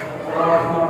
Próxima.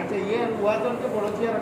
আচ্ছা ইয়ে ওয়াজনকে বড় চেয়ার